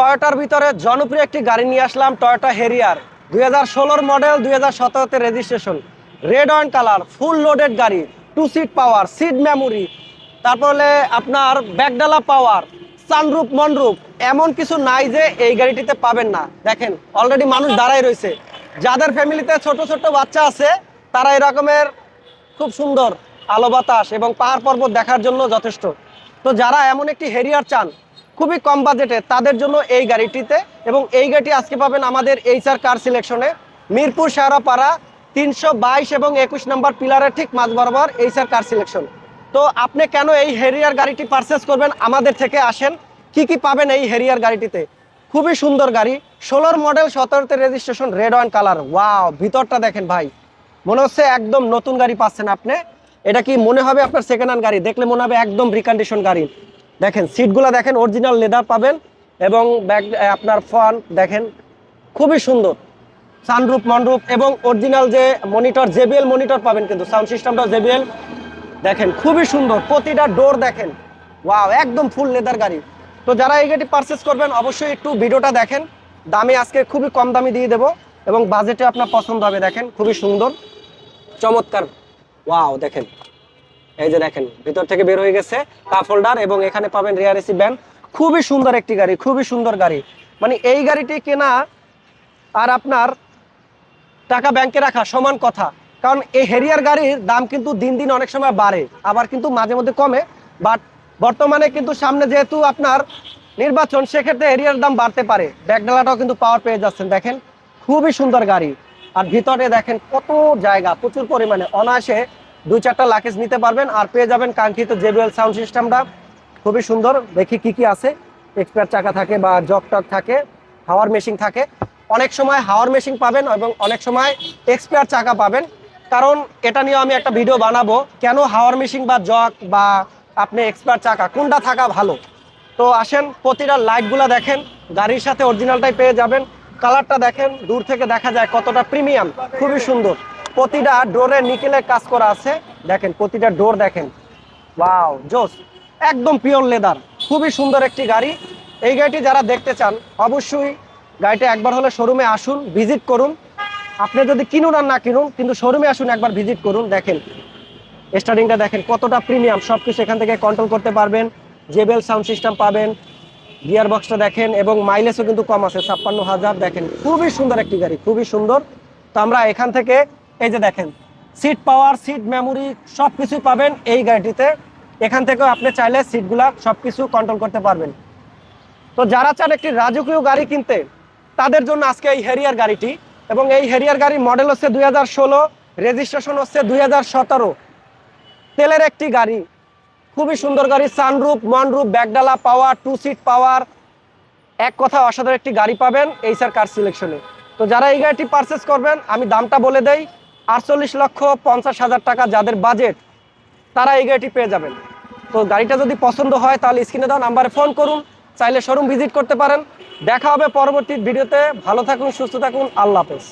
টয়োটার ভিতরে জনপ্রিয় একটি গাড়ি নিয়ে আসলাম, টয়োটা হেরিয়ার। দুই হাজার ষোলোর মডেল দুই হাজার সতেরোতে registration red wine colour full loaded গাড়ি two seat power seat memory তারপরে আপনার ব্যাকডালা পাওয়ার সানরুপ মনরুপ এমন কিছু নাই যে এই গাড়িটিতে পাবেন না। দেখেন অলরেডি মানুষ দাঁড়াই রয়েছে। যাদের ফ্যামিলিতে ছোট ছোট বাচ্চা আছে, তারা এরকমের খুব সুন্দর আলো বাতাস এবং পাহাড় পর্বত দেখার জন্য যথেষ্ট। তো যারা এমন একটি হেরিয়ার চান খুবই কম বাজেটে তাদের জন্য এই গাড়িটিতে এবং এই গাড়িটি আজকে পাবেন আমাদের এইচআর কার সিলেকশনে মিরপুর শাহরাপাড়া তিনশো বাইশ এবং একুশ নম্বর পিলারের ঠিক মাঝ বরাবর এইচআর কার সিলেকশন তো আপনি কেন এই হেরিয়ার গাড়িটি পারচেস করবেন? আমাদের থেকে আসেন। কি কি পাবেন এই হেরিয়ার গাড়িটিতে? খুবই সুন্দর গাড়ি। ষোলোর model সতেরোতে registration red and colour wow ভিতরটা দেখেন ভাই। মনে হচ্ছে একদম নতুন গাড়ি পাচ্ছেন আপনি। এটা কি মনে হবে আপনার সেকেন্ড হ্যান্ড গাড়ি? দেখলে মনে হবে একদম রিকন্ডিশন গাড়ি। দেখেন সিটগুলো দেখেন অরিজিনাল লেদার পাবেন এবং ব্যাক আপনার ফন দেখেন, খুবই সুন্দর। সানরুপ মনরুপ এবং অরিজিনাল যে মনিটর জেবিএল মনিটর পাবেন কিন্তু সাউন্ড সিস্টেমটাও জেবিএল দেখেন, খুবই সুন্দর, প্রতিটা ডোর দেখেন। ওয়াও একদম ফুল লেদার গাড়ি। তো যারা এই গাড়ি পারচেস করবেন, অবশ্যই একটু ভিডিওটা দেখেন। দামে আজকে খুবই কম দামি দিয়ে দেবো এবং বাজেটে আপনার পছন্দ হবে, দেখেন, খুবই সুন্দর। চমৎকার। ওয়াও দেখেন। এই যে দেখেন, ভিতর থেকে বের হয়ে গেছে কাপ হোল্ডার এবং এখানে পাবেন রিয়ার এসি ব্যান্ড খুবই সুন্দর একটি গাড়ি, খুবই সুন্দর গাড়ি। মানে এই গাড়িটি কেনা আর আপনার টাকা ব্যাংকে রাখা সমান কথা। কারণ এই হেরিয়ার গাড়ির দাম কিন্তু দিন দিন অনেক সময় বাড়ে, আবার কিন্তু মাঝে মধ্যে কমে। বাট বর্তমানে কিন্তু সামনে যেহেতু আপনার নির্বাচন, সেক্ষেত্রে হেরিয়ার দাম বাড়তে পারে। ব্যাগডালাটাও কিন্তু পাওয়ার পেয়ে যাচ্ছেন, দেখেন। খুবই সুন্দর গাড়ি। আর ভিতরে দেখেন কত জায়গা, প্রচুর পরিমাণে। অনায়াসে দুই চারটা লাকেজ নিতে পারবেন আর পেয়ে যাবেন কাঙ্ক্ষিত জেবিএল সাউন্ড সিস্টেমটা খুবই সুন্দর, দেখি কি কি আছে। এক্সপায়ার চাকা থাকে বা জক টক থাকে, হাওয়ার মেশিন থাকে। অনেক সময় হাওয়ার মেশিন পাবেন এবং অনেক সময় এক্সপায়ার চাকা পাবেন। কারণ এটা নিয়ে আমি একটা ভিডিও বানাবো, কেন হাওয়ার মেশিন বা জক বা আপনি এক্সপায়ার চাকা, কোনটা থাকা ভালো? তো আসেন, প্রতিটা লাইটগুলো দেখেন, গাড়ির সাথে অরিজিনালটাই পেয়ে যাবেন। কালারটা দেখেন, দূর থেকে দেখা যায় কতটা প্রিমিয়াম খুবই সুন্দর। প্রতিটা ডোরে নিকেলের কাজ করা আছে। দেখেন, প্রতিটা ডোর দেখেন। ওয়াও, জোস। একদম পিওর লেদার। খুবই সুন্দর একটি গাড়ি। এই গাড়িটি যারা দেখতে চান, অবশ্যই গাড়িটা একবার হলে শোরুমে আসুন, ভিজিট করুন। আপনি যদি কিনুন আর না কিনুন, কিন্তু শোরুমে আসুন, একবার ভিজিট করুন। দেখেন স্টার্টিংটা দেখেন, কতটা প্রিমিয়াম। সব কিছু এখান থেকে কন্ট্রোল করতে পারবেন। জেবেল সাউন্ড সিস্টেম পাবেন। গিয়ার বক্সটা দেখেন, এবং মাইলেজও কিন্তু কম আছে, ছাপ্পান্ন হাজার। দেখেন, খুবই সুন্দর একটি গাড়ি, খুবই সুন্দর। তো আমরা এখান থেকে এই যে দেখেন সিট পাওয়ার সিট মেমোরি সব কিছু পাবেন এই গাড়িটিতে। এখান থেকেও আপনি চাইলে সিটগুলা সব কিছু কন্ট্রোল করতে পারবেন। তো যারা চান একটি রাজকীয় গাড়ি কিনতে, তাদের জন্য আজকে এই হেরিয়ার গাড়িটি এবং এই হেরিয়ার গাড়ির মডেল হচ্ছে দুই হাজার ষোলো রেজিস্ট্রেশন হচ্ছে দুই হাজার সতেরো। তেলের একটি গাড়ি, খুবই সুন্দর গাড়ি সানরুপ মনরুপ ব্যাগডালা পাওয়ার টু সিট পাওয়ার এক কথা অসাধারণ একটি গাড়ি পাবেন এই স্যার কার সিলেকশনে তো যারা এই গাড়িটি পারচেস করবেন, আমি দামটা বলে দেই আটচল্লিশ লক্ষ পঞ্চাশ হাজার টাকা যাদের বাজেট তারা এই গাড়িটি পেয়ে যাবেন। তো গাড়িটা যদি পছন্দ হয়, তাহলে স্ক্রিনে দেওয়া নাম্বারে ফোন করুন, চাইলে শোরুম ভিজিট করতে পারেন। দেখা হবে পরবর্তী ভিডিওতে ভালো থাকুন, সুস্থ থাকুন, আল্লাহ হাফেজ।